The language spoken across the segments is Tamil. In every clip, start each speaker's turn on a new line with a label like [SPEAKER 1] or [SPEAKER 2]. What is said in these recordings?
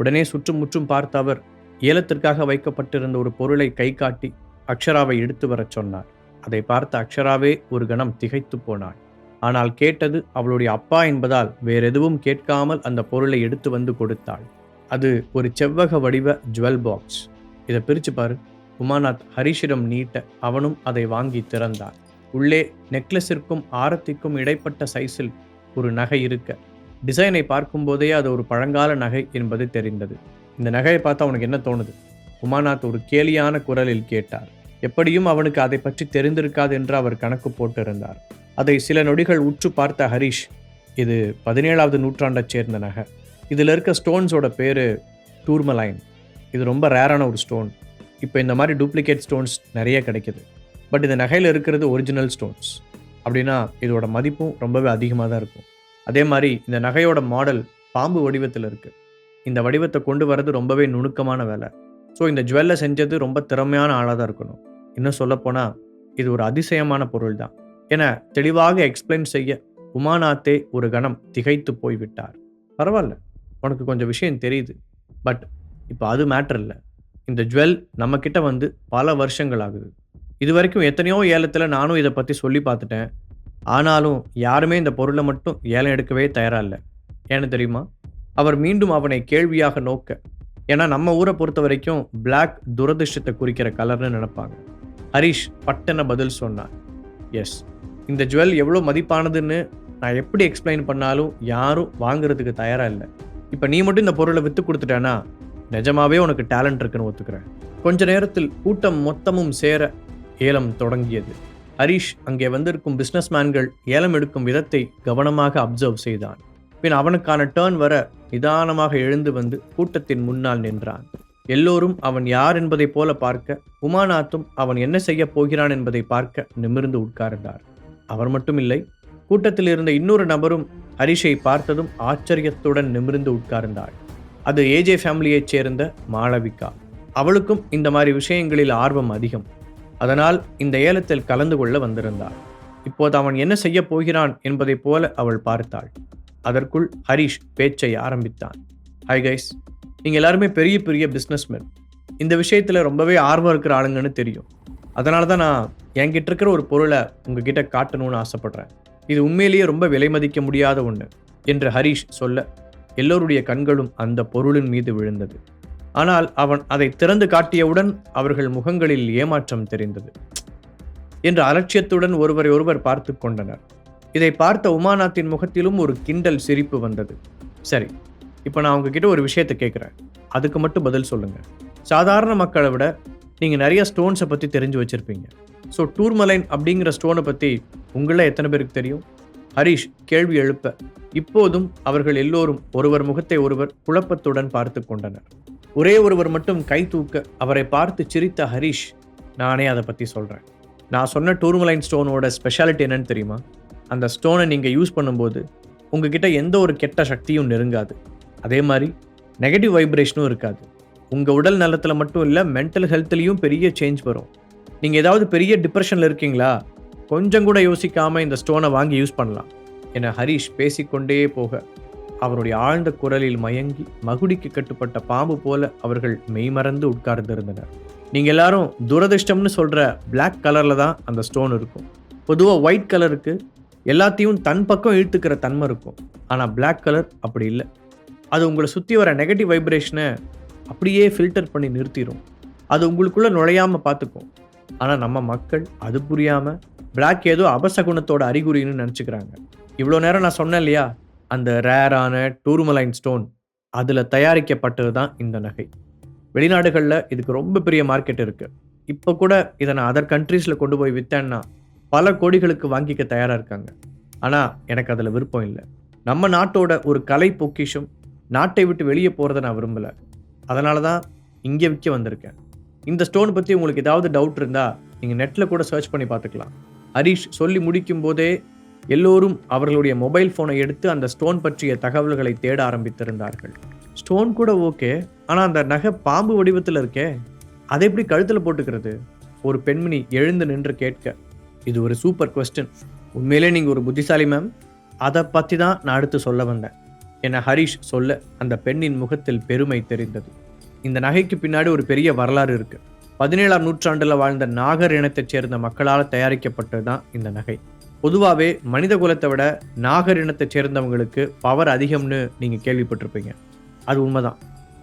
[SPEAKER 1] உடனே சுற்றுமுற்றும் பார்த்த அவர் ஏலத்திற்காக வைக்கப்பட்டிருந்த ஒரு பொருளை கை காட்டி அக்ஷராவை எடுத்து வரச் சொன்னார். அதை பார்த்த அக்ஷராவே ஒரு கணம் திகைத்து போனாள். ஆனால் கேட்டது அவளுடைய அப்பா என்பதால் வேறெதுவும் கேட்காமல் அந்த பொருளை எடுத்து வந்து கொடுத்தாள். அது ஒரு செவ்வக வடிவ ஜுவல் பாக்ஸ். இதை பிரித்து பாரு. உமாநாத் ஹரிஷிடம் நீட்ட அவனும் அதை வாங்கி திறந்தான் உள்ளே நெக்லஸிற்கும் ஆரத்திக்கும் இடைப்பட்ட சைஸில் ஒரு நகை இருக்க டிசைனை பார்க்கும்போதே அது ஒரு பழங்கால நகை என்பது தெரிந்தது. இந்த நகையை பார்த்தா அவனுக்கு என்ன தோணுது? உமாநாத் ஒரு கேலியான குரலில் கேட்டார். எப்படியும் அவனுக்கு அதை பற்றி தெரிந்திருக்காது என்று அவர் கணக்கு போட்டிருந்தார். அதை சில நொடிகள் உற்று பார்த்த ஹரிஷ் இது பதினேழாவது நூற்றாண்டைச் சேர்ந்த நகை. இதில் இருக்க ஸ்டோன்ஸோட பேர் டூர்மலைன். இது ரொம்ப ரேரான ஒரு ஸ்டோன். இப்போ இந்த மாதிரி டூப்ளிகேட் ஸ்டோன்ஸ் நிறைய கிடைக்குது. பட் இந்த நகையில் இருக்கிறது ஒரிஜினல் ஸ்டோன்ஸ். அப்படின்னா இதோட மதிப்பும் ரொம்பவே அதிகமாக தான் இருக்கும். அதே மாதிரி இந்த நகையோட மாடல் பாம்பு வடிவத்தில் இருக்குது இந்த வடிவத்தை கொண்டு வரது ரொம்பவே நுணுக்கமான வேலை. ஸோ இந்த ஜுவல்லை செஞ்சது ரொம்ப திறமையான ஆளாக தான் இருக்கணும். இன்னும் சொல்லப்போனால் இது ஒரு அதிசயமான பொருள் தான். என தெளிவாக எக்ஸ்பிளைன் செய்ய உமாநாத்தே ஒரு கணம் திகைத்து போய்விட்டார் பரவாயில்ல உனக்கு கொஞ்சம் விஷயம் தெரியுது. பட் இப்போ அது மேட்டர் இல்லை. இந்த ஜுவல் நம்மக்கிட்ட வந்து பல வருஷங்கள் ஆகுது. இது வரைக்கும் எத்தனையோ ஏலத்தில் நானும் இதை பற்றி சொல்லி பார்த்துட்டேன். ஆனாலும் யாருமே இந்த பொருளை மட்டும் ஏலம் எடுக்கவே தயாராக இல்லை. ஏன்னு தெரியுமா? அவர் மீண்டும் அவனை கேள்வியாக நோக்க ஏன்னா நம்ம ஊரை பொறுத்த வரைக்கும் பிளாக் துரதிர்ஷ்டத்தை குறிக்கிற கலர்னு நினைப்பாங்க. ஹரிஷ் பட்டன பதில் சொன்னார். எஸ் இந்த ஜுவல் எவ்வளோ மதிப்பானதுன்னு நான் எப்படி எக்ஸ்பிளைன் பண்ணாலும் யாரும் வாங்குறதுக்கு தயாராக இல்லை. இப்போ நீ மட்டும் இந்த பொருளை விற்று கொடுத்துட்டேன்னா நிஜமாவே உனக்கு டேலண்ட் இருக்குன்னு ஒத்துக்கிறேன். கொஞ்ச நேரத்தில் கூட்டம் மொத்தமும் சேர ஏலம் தொடங்கியது. ஹரிஷ் அங்கே வந்திருக்கும் பிஸ்னஸ்மேன்கள் ஏலம் எடுக்கும் விதத்தை கவனமாக அப்சர்வ் செய்தான். பின் அவனுக்கான டேர்ன் வர நிதானமாக எழுந்து வந்து கூட்டத்தின் முன்னால் நின்றான். எல்லோரும் அவன் யார் என்பதைப் போல பார்க்க உமாநாத்தும் அவன் என்ன செய்ய போகிறான் என்பதை பார்க்க நிமிர்ந்து உட்கார்ந்தார். அவர் மட்டும் இல்லை கூட்டத்தில் இருந்த இன்னொரு நபரும் ஹரிஷை பார்த்ததும் ஆச்சரியத்துடன் நிமிர்ந்து உட்கார்ந்தாள். அது ஏஜே ஃபேமிலியைச் சேர்ந்த மாளவிகா. அவளுக்கும் இந்த மாதிரி விஷயங்களில் ஆர்வம் அதிகம். அதனால் இந்த ஏலத்தில் கலந்து கொள்ள வந்திருந்தாள் இப்போது அவன் என்ன செய்யப் போகிறான் என்பதைப் போல அவள் பார்த்தாள். அதற்குள் ஹரிஷ் பேச்சை ஆரம்பித்தான். ஹை கைஸ் நீங்கள் எல்லாருமே பெரிய பெரிய பிஸ்னஸ்மேன் இந்த விஷயத்தில் ரொம்பவே ஆர்வம் இருக்கிற ஆளுங்கன்னு தெரியும். அதனால தான் நான் என்கிட்ட இருக்கிற ஒரு பொருளை உங்ககிட்ட காட்டணும்னு ஆசைப்படுறேன். இது உண்மையிலேயே ரொம்ப விலை மதிக்க முடியாத ஒன்று என்று ஹரிஷ் சொல்ல எல்லோருடைய கண்களும் அந்த பொருளின் மீது விழுந்தது. ஆனால் அவன் அதை திறந்து காட்டியவுடன் அவர்கள் முகங்களில் ஏமாற்றம் தெரிந்தது. என்று அலட்சியத்துடன் ஒருவரை ஒருவர் பார்த்து கொண்டனர். இதை பார்த்த உமாநாத்தின் முகத்திலும் ஒரு கிண்டல் சிரிப்பு வந்தது. சரி இப்போ நான் உங்ககிட்ட ஒரு விஷயத்தை கேட்குறேன். அதுக்கு மட்டும் பதில் சொல்லுங்க. சாதாரண மக்களை விட நீங்கள் நிறைய ஸ்டோன்ஸை பற்றி தெரிஞ்சு வச்சுருப்பீங்க. ஸோ டூர்மலைன் அப்படிங்கிற ஸ்டோனை பற்றி உங்கள எத்தனை பேருக்கு தெரியும்? ஹரிஷ் கேள்வி எழுப்ப. இப்போதும் அவர்கள் எல்லோரும் ஒருவர் முகத்தை ஒருவர் குழப்பத்துடன் பார்த்து கொண்டனர். ஒரே ஒருவர் மட்டும் கை தூக்க அவரை பார்த்து சிரித்த ஹரிஷ் நானே அதை பற்றி சொல்கிறேன் நான் சொன்ன டூர்மலைன் ஸ்டோனோட ஸ்பெஷாலிட்டி என்னன்னு தெரியுமா? அந்த ஸ்டோனை நீங்கள் யூஸ் பண்ணும்போது உங்ககிட்ட எந்த ஒரு கெட்ட சக்தியும் நெருங்காது. அதே மாதிரி நெகட்டிவ் வைப்ரேஷனும் இருக்காது. உங்கள் உடல் நலத்தில் மட்டும் இல்லை மென்டல் ஹெல்த்லேயும் பெரிய சேஞ்ச் வரும். நீங்கள் ஏதாவது பெரிய டிப்ரெஷனில் இருக்கீங்களா? கொஞ்சம் கூட யோசிக்காமல் இந்த ஸ்டோனை வாங்கி யூஸ் பண்ணலாம். என ஹரிஷ் பேசிக்கொண்டே போக அவருடைய ஆழ்ந்த குரலில் மயங்கி மகுடிக்கு கட்டுப்பட்ட பாம்பு போல அவர்கள் மெய்மறந்து உட்கார்ந்திருந்தனர். நீங்கள் எல்லாரும் துரதிர்ஷ்டம்னு சொல்கிற பிளாக் கலரில் தான் அந்த ஸ்டோன் இருக்கும். பொதுவாக ஒயிட் கலருக்கு எல்லாத்தையும் தன் பக்கம் இழுத்துக்கிற தன்மை இருக்கும். ஆனால் பிளாக் கலர் அப்படி இல்லை. அது உங்களை சுற்றி வர நெகட்டிவ் வைப்ரேஷனை அப்படியே ஃபில்டர் பண்ணி நிறுத்திடும் அது உங்களுக்குள்ளே நுழையாமல் பார்த்துக்கும். ஆனால் நம்ம மக்கள் அது புரியாமல் பிளாக் ஏதோ அபசகுணத்தோட அறிகுறின்னு நினச்சிக்கிறாங்க. இவ்வளோ நேரம் நான் சொன்னேன் இல்லையா? அந்த ரேரான டூர்மலைன் ஸ்டோன் அதில் தயாரிக்கப்பட்டது தான் இந்த நகை. வெளிநாடுகளில் இதுக்கு ரொம்ப பெரிய மார்க்கெட் இருக்குது இப்போ கூட இதை நான் அதர் கண்ட்ரீஸில் கொண்டு போய் விற்றேன்னா பல கோடிகளுக்கு வாங்கிக்க தயாராக இருக்காங்க. ஆனால் எனக்கு அதில் விருப்பம் இல்லை. நம்ம நாட்டோட ஒரு கலை பொக்கிஷம் நாட்டை விட்டு வெளியே போகிறத நான் விரும்பலை. அதனால தான் இங்கே விற்க வந்திருக்கேன். இந்த ஸ்டோன் பற்றி உங்களுக்கு ஏதாவது டவுட் இருந்தால் நீங்கள் நெட்டில் கூட சர்ச் பண்ணி பார்த்துக்கலாம். ஹரிஷ் சொல்லி முடிக்கும் போதே எல்லோரும் அவர்களுடைய மொபைல் ஃபோனை எடுத்து அந்த ஸ்டோன் பற்றிய தகவல்களை தேட ஆரம்பித்திருந்தார்கள். ஸ்டோன் கூட ஓகே ஆனால் அந்த நகை பாம்பு வடிவத்தில் இருக்கே அதை எப்படி கழுத்தில் போட்டுக்கிறது? ஒரு பெண்மணி எழுந்து நின்று கேட்க இது ஒரு சூப்பர் கொஸ்டின் உண்மையிலே நீங்கள் ஒரு புத்திசாலி மேம் அதை பற்றி தான் நான் அடுத்து சொல்ல வந்தேன். என ஹரிஷ் சொல்ல அந்த பெண்ணின் முகத்தில் பெருமை தெரிந்தது. இந்த நகைக்கு பின்னாடி ஒரு பெரிய வரலாறு இருக்கு. பதினேழாம் நூற்றாண்டில் வாழ்ந்த நாகர் இனத்தைச் சேர்ந்த மக்களால் தயாரிக்கப்பட்டது தான் இந்த நகை. பொதுவாகவே மனித குலத்தை விட நாகர் சேர்ந்தவங்களுக்கு பவர் அதிகம்னு நீங்கள் கேள்விப்பட்டிருப்பீங்க. அது உண்மைதான்.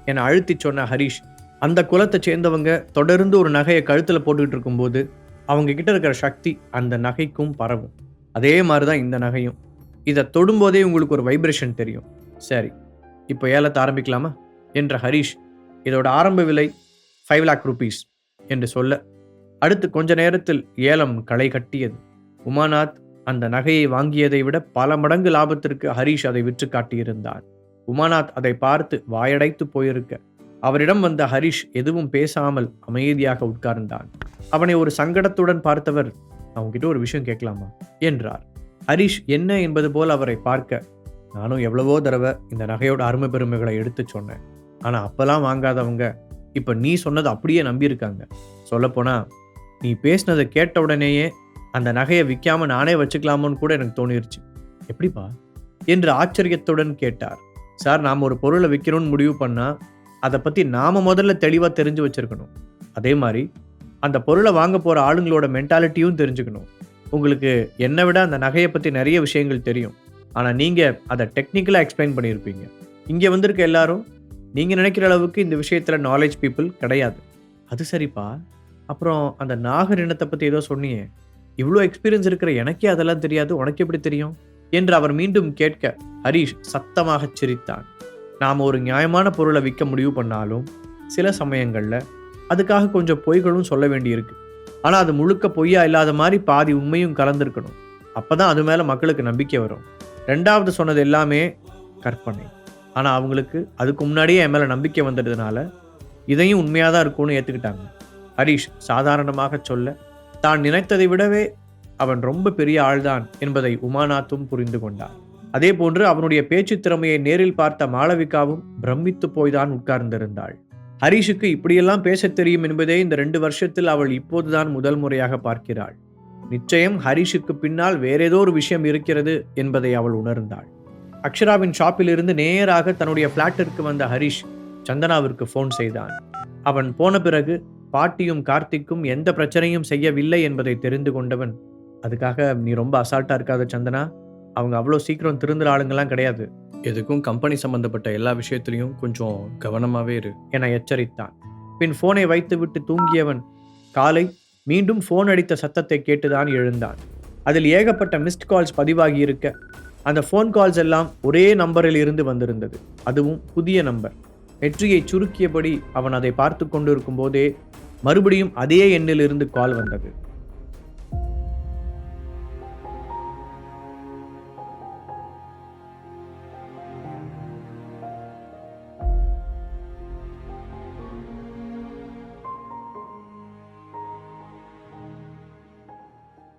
[SPEAKER 1] என்னை அழுத்தி சொன்ன ஹரிஷ் அந்த குலத்தை சேர்ந்தவங்க தொடர்ந்து ஒரு நகையை கழுத்தில் போட்டுக்கிட்டு இருக்கும்போது அவங்க கிட்ட இருக்கிற சக்தி அந்த நகைக்கும் பரவும். அதே மாதிரி தான் இந்த நகையும். இதை தொடும்போதே உங்களுக்கு ஒரு வைப்ரேஷன் தெரியும். சரி இப்போ ஏலத்தை ஆரம்பிக்கலாமா? என்ற ஹரிஷ் இதோட ஆரம்ப விலை ஃபைவ் லேக் ருபீஸ் என்று சொல்ல அடுத்து கொஞ்ச நேரத்தில் ஏலம் களை கட்டியது. உமாநாத் அந்த நகையை வாங்கியதை விட பல மடங்கு லாபத்திற்கு ஹரிஷ் அதை விற்று காட்டியிருந்தார். உமாநாத் அதை பார்த்து வாயடைத்து போயிருக்க. அவரிடம் வந்த ஹரிஷ் எதுவும் பேசாமல் அமைதியாக உட்கார்ந்தான். அவனை ஒரு சங்கடத்துடன் பார்த்தவர் அவங்ககிட்ட ஒரு விஷயம் கேட்கலாமா? என்றார். ஹரிஷ் என்ன? என்பது போல் அவரை பார்க்க நானும் எவ்வளவோ தடவை இந்த நகையோட அருமை பெருமைகளை எடுத்து சொன்னேன். ஆனால் அப்போல்லாம் வாங்காதவங்க இப்போ நீ சொன்னது அப்படியே நம்பியிருக்காங்க. சொல்லப்போனால் நீ பேசினதை கேட்ட உடனேயே அந்த நகையை விற்காம நானே வச்சுக்கலாமோன்னு கூட எனக்கு தோணிருச்சு. எப்படிப்பா? என்று ஆச்சரியத்துடன் கேட்டார். சார் நாம் ஒரு பொருளை விற்கிறோம்னு முடிவு பண்ணால் அதை பற்றி நாம் முதல்ல தெளிவாக தெரிஞ்சு வச்சுருக்கணும். அதே மாதிரி அந்த பொருளை வாங்க போகிற ஆளுங்களோட மென்டாலிட்டியும் தெரிஞ்சுக்கணும். உங்களுக்கு என்னை விட அந்த நகையை பற்றி நிறைய விஷயங்கள் தெரியும். ஆனால் நீங்கள் அதை டெக்னிக்கலாக எக்ஸ்பிளைன் பண்ணியிருப்பீங்க. இங்கே வந்திருக்க எல்லாரும் நீங்கள் நினைக்கிற அளவுக்கு இந்த விஷயத்தில் நாலேஜ் பீப்புள் கிடையாது. அது சரிப்பா. அப்புறம் அந்த நாகர் இனத்தை பற்றி ஏதோ சொன்னியே. இவ்வளோ எக்ஸ்பீரியன்ஸ் இருக்கிற எனக்கே அதெல்லாம் தெரியாது உனக்கு எப்படி தெரியும்? என்று அவர் மீண்டும் கேட்க ஹரீஷ் சத்தமாகச் சிரித்தான். நாம் ஒரு நியாயமான பொருளை விற்க முடிவு பண்ணாலும் சில சமயங்களில் அதுக்காக கொஞ்சம் பொய்களும் சொல்ல வேண்டியிருக்கு. ஆனால் அது முழுக்க பொய்யா இல்லாத மாதிரி பாதி உண்மையும் கலந்துருக்கணும். அப்போ தான் அது மேலே மக்களுக்கு நம்பிக்கை வரும். ரெண்டாவது சொன்னது எல்லாமே கற்பனை. ஆனால் அவங்களுக்கு அதுக்கு முன்னாடியே என் மேலே நம்பிக்கை வந்ததுனால இதையும் உண்மையாக தான் இருக்கும்னு ஏற்றுக்கிட்டாங்க ஹரீஷ் சாதாரணமாக சொல்ல தான் நினைத்ததை விடவே அவன் ரொம்ப பெரிய ஆள்தான் என்பதை உமாநாத்தும் புரிந்து கொண்டார் அதே போன்று அவனுடைய பேச்சு திறமையை நேரில் பார்த்த மாளவிகாவும் பிரமித்து போய்தான் உட்கார்ந்திருந்தாள். ஹரிஷுக்கு இப்படியெல்லாம் பேசத் தெரியும் என்பதே இந்த ரெண்டு வருஷத்தில் அவள் இப்போதுதான் முதல் முறையாக பார்க்கிறாள். நிச்சயம் ஹரிஷுக்கு பின்னால் வேறேதோ ஒரு விஷயம் இருக்கிறது என்பதை அவள் உணர்ந்தாள். அக்ஷராவின் ஷாப்பிலிருந்து நேராக தன்னுடைய பிளாட்டிற்கு வந்த ஹரிஷ் சந்தனாவிற்கு ஃபோன் செய்தான். அவன் போன பிறகு பாட்டியும் கார்த்திக்கும் எந்த பிரச்சனையும் செய்யவில்லை என்பதை தெரிந்து கொண்டவன். அதுக்காக நீ ரொம்ப அசால்ட்டா இருக்காத சந்தனா. அவங்க அவ்வளோ சீக்கிரம் திருந்துற ஆளுங்கெல்லாம் கிடையாது. எதுக்கும் கம்பெனி சம்பந்தப்பட்ட எல்லா விஷயத்திலையும் கொஞ்சம் கவனமாகவே இரு. என எச்சரித்தான். பின் ஃபோனை வைத்துவிட்டு தூங்கியவன் காலை மீண்டும் ஃபோன் அடித்த சத்தத்தை கேட்டுதான் எழுந்தான். அதில் ஏகப்பட்ட மிஸ்ட் கால்ஸ் பதிவாகி இருக்க அந்த ஃபோன் கால்ஸ் எல்லாம் ஒரே நம்பரில் இருந்து வந்திருந்தது. அதுவும் புதிய நம்பர் நெற்றியை சுருக்கியபடி அவன் அதை பார்த்து கொண்டிருக்கும் போதே மறுபடியும் அதே எண்ணிலிருந்து கால் வந்தது.